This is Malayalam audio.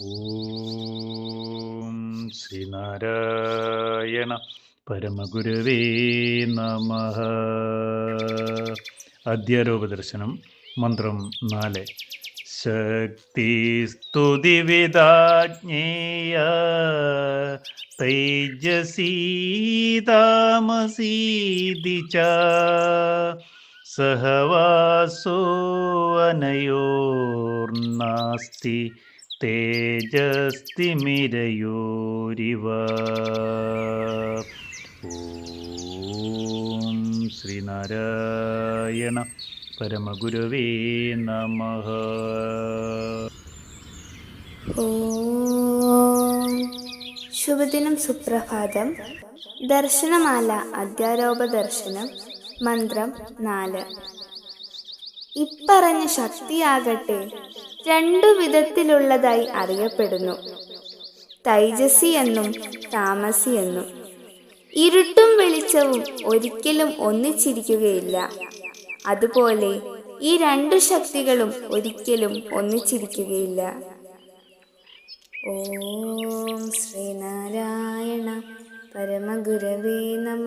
ഓം ശ്രീനാരായണ പരമഗുരുവേ നമ. അധ്യാരോപദർശനം മന്ത്രം നാല്. ശക്തിസ്തുതിവിദാജ്ഞേയ തൈജസീതാമസീതി ച സഹവാസോ അനയോർനാസ്തി തേജസ്തിമിരയോരിവ ഓം ശ്രീനാരായണ പരമഗുരുവേ നമ. ശുഭദിനം സുപ്രഭാതം. ദർശനമാല അധ്യാരോപ ദർശനം മന്ത്രം നാല്. ഇപ്പറഞ്ഞ ശക്തിയാകട്ടെ രണ്ടു വിധത്തിലുള്ളതായി അറിയപ്പെടുന്നു. തൈജസി എന്നും താമസി എന്നും. ഇരുട്ടും വെളിച്ചവും ഒരിക്കലും ഒന്നിച്ചിരിക്കുകയില്ല. അതുപോലെ ഈ രണ്ടു ശക്തികളും ഒരിക്കലും ഒന്നിച്ചിരിക്കുകയില്ല. ഓം ശ്രീനാരായണ പരമഗുരവേ നമ.